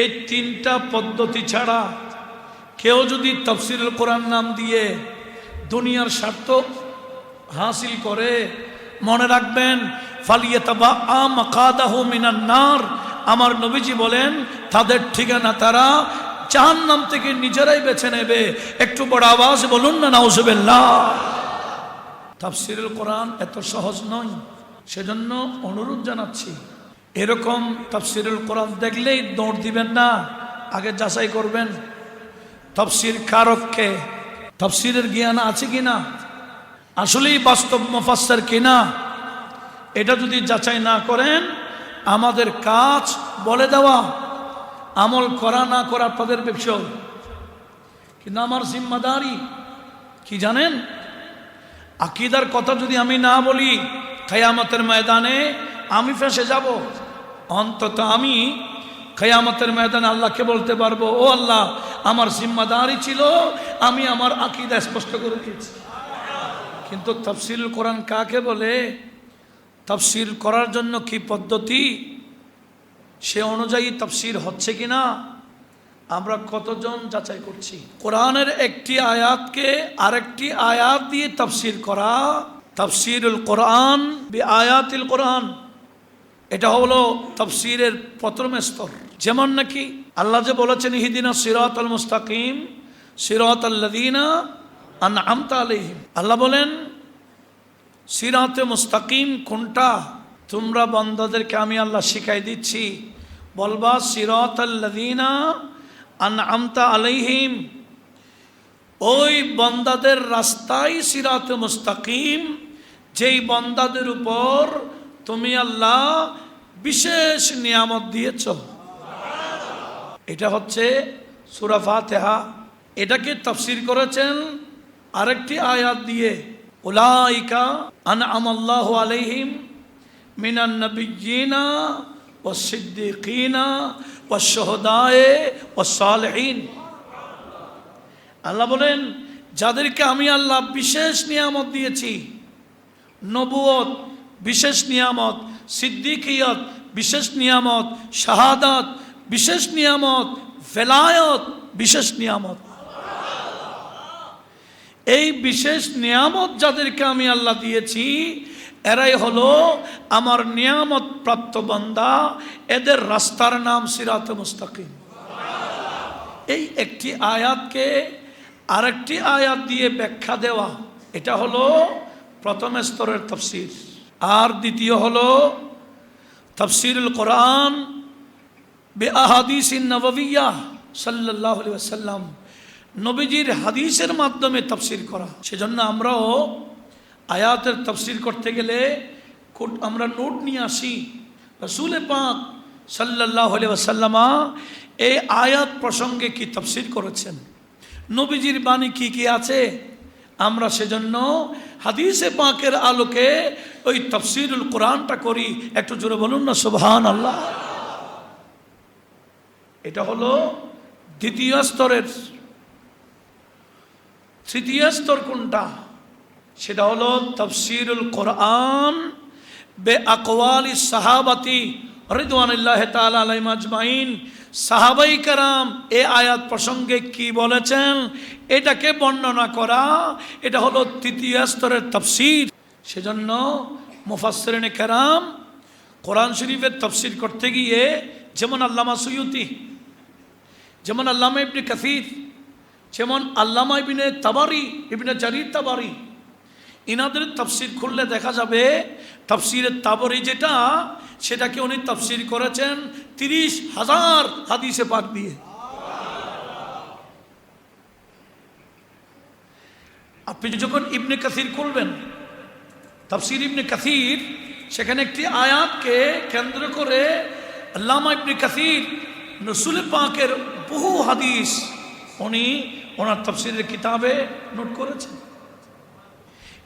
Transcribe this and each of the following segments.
এই তিনটা পদ্ধতি ছাড়া কেউ যদি তফসিরুল কোরআন নাম দিয়ে দুনিয়ার স্বার্থ হাসিল করে, মনে রাখবেন নার। আমার নবীজি বলেন, তাদের ঠিকানা তারা জাহান্নাম থেকে নিজেরাই বেছে নেবে। একটু বড় আওয়াজ বলুন না, নাউজুবিল্লাহ। তাফসিরুল কোরআন এত সহজ নয়। সেজন্য অনুরোধ জানাচ্ছি এরকম তাফসিরুল কোরআন দেখলেই দৌড় দিবেন না, আগে যাচাই করবেন। তফসির কারককে তফসিরের জ্ঞান আছে কিনা আসলেই বাস্তব মুফাসসির কিনা এটা যদি যাচাই না করেন, আমাদের কাজ বলে দেওয়া, আমল করা না করা তাদের বিষয় কিন্তু আমার জিম্মাদারি, কি জানেন? আকিদার কথা যদি আমি না বলি খায়ামতের ময়দানে আমি ফেসে যাব। অন্তত আমি খেয়ামতের ময়দানে আল্লাহকে বলতে পারব, ও আল্লাহ, আমার জিম্মাদারি ছিল, আমি আমার আকিদা স্পষ্ট করে দিয়েছি। কিন্তু তফসিল কোরআন কাকে বলে? তফসিল করার জন্য কি পদ্ধতি? সে অনুযায়ী তফসির হচ্ছে কি না আমরা কতজন যাচাই করছি? কোরআনের একটি আয়াতকে আরেকটি আয়াত দিয়ে তফসির করা। তফসিরুল কোরআন বি আয়াতিল কোরআন। এটা হলো তফসিরের প্রথম স্তর। যেমন নাকি আল্লাহ যে বলেছেন হিদিনা সিরাত আল মুস্তাকিম সিরাত আল্লাদিনা আন আমতা আলহিম আল্লাহ বলেন, সিরাতে মুস্তাকিম কোনটা? তোমরা বন্দাদেরকে আমি আল্লাহ শিখাই দিচ্ছি। বলবা সিরাত আল্লাদিনা আন আমতা আলাইহিম। ওই বন্দাদের রাস্তায় সিরাতে মুস্তাকিম, যেই বন্দাদের উপর তুমি আল্লাহ বিশেষ নিয়ামত দিয়েছ। এটা হচ্ছে সুরাফা তেহা এটাকে তফসির করেছেন আরেকটি আয়াত দিয়ে, উলাইকা আন আমাল্লাহ আলাইহিম মিনান ও সিদ্দিকিনা ও শহদায়ে ও সালহীন। আল্লাহ বলেন, যাদেরকে আমি আল্লাহ বিশেষ নিয়ামত দিয়েছি নবুয়ত বিশেষ নিয়ামত, সিদ্দিকিয়ত, বিশেষ নিয়ামত, শাহাদাত, বিশেষ নিয়ামত, ফেলায়ত, বিশেষ নিয়ামত। এই বিশেষ নিয়ামত যাদেরকে আমি আল্লাহ দিয়েছি, এরাই হলো আমার নিয়ামত প্রাপ্ত বান্দা, এদের রাস্তার নাম সিরাত মুস্তাকিম। এই একটি আয়াতকে আরেকটি আয়াত দিয়ে ব্যাখ্যা দেওয়া, এটা হলো প্রথম স্তরের তফসির। আর দ্বিতীয় হল তফসিরুল কোরআন বে আহাদিস নববিয়া সাল্লাহ সাল্লাম নবীজির হাদিসের মাধ্যমে তফসির করা। সেজন্য আমরাও আয়াতের তফসির করতে গেলে আমরা নোট নিয়ে আসি। রসুলে পাক সাল্লাহ সাল্লামা এই আয়াত প্রসঙ্গে কি তফসির করেছেন? নবীজির বাণী কি কি আছে? আমরা সেজন্য হাদিসে পাকের আলোকে ওই তফসিরুল কোরআনটা করি, একটু জোরে বলুন না সুবহান আল্লাহ এটা হলো দ্বিতীয় স্তরের। তৃতীয় স্তর কোনটা? সেটা হলো তফসিরুল কোরআন বে আকওয়ালি সাহাবাতি রিদওয়ানুল্লাহ তাআলা আলাইহিম আজমাইন। সাহাবাই কারাম এ আয়াত প্রসঙ্গে কি বলেছেন? এটাকে বর্ণনা করা, এটা হলো তৃতীয় স্তরের তফসির। সেজন্য মুফাসসিরিনে কেরাম কোরআন শরীফের তফসির করতে গিয়ে, যেমন আল্লামা সুয়ুতি, যেমন আল্লামা ইবনে কাসির, যেমন আল্লামা ইবিনে তাবারি, ইবিনে জারির তাবারি, ইনাদের তফসির খুললে দেখা যাবে তফসিরের তাবরি যেটা, সেটাকে উনি তফসির করেছেন তিরিশ হাজার হাদিসে পাক দিয়ে। আপনি যখন ইবনে কাসির খুলবেন তফসির ইবনে কাসির, সেখানে একটি আয়াতকে কেন্দ্র করে আল্লামা ইবনে কাসির নসুল পাকের বহু হাদিস উনি ওনার তফসিরের কিতাবে নোট করেছেন।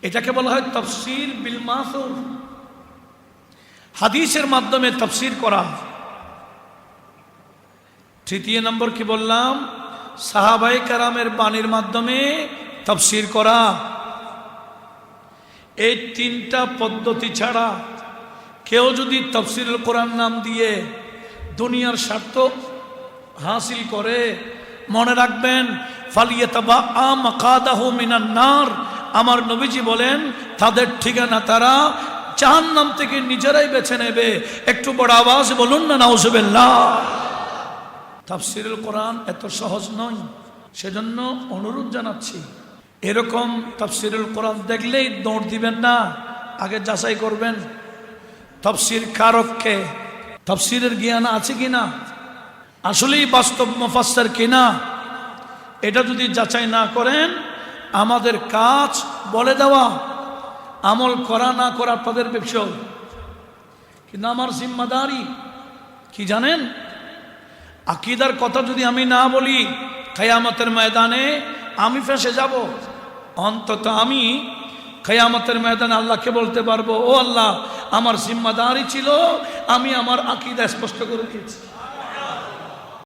এটাকে বলা হয় তফসির বিল মাসুর। হাদিসের মাধ্যমে তফসির করা। তৃতীয় নম্বর কি বললাম? সাহাবাই কারামের বাণীর মাধ্যমে তফসির করা। এই তিনটা পদ্ধতি ছাড়া কেউ যদি তফসিরুল কোরআন নাম দিয়ে দুনিয়ার স্বার্থ হাসিল করে, মনে রাখবেন, ফালিয়াতাবা আমার নবীজি বলেন, তাদের ঠিকানা তারা জাহান্নাম থেকে নিজেরাই বেছে নেবে। একটু বড় আওয়াজ বলুন না, নাউজুবিল্লাহ। তাফসিরুল কোরআন এত সহজ নয়। সেজন্য অনুরোধ জানাচ্ছি এরকম তাফসিরুল কোরআন দেখলেই দৌড় দিবেন না, আগে যাচাই করবেন। তফসির কারককে তফসিরের জ্ঞান আছে কিনা আসলেই বাস্তব মুফাসসির কিনা এটা যদি যাচাই না করেন, আমাদের কাজ বলে দেওয়া, আমল করা না করা তাদের বিষয় কিন্তু আমার জিম্মাদারি, কি জানেন? আকিদার কথা যদি আমি না বলি খেয়ামতের ময়দানে আমি ফেসে যাব। অন্তত আমি খেয়ামতের ময়দানে আল্লাহকে বলতে পারব, ও আল্লাহ, আমার জিম্মাদারি ছিল, আমি আমার আকিদা স্পষ্ট করে দিয়েছি।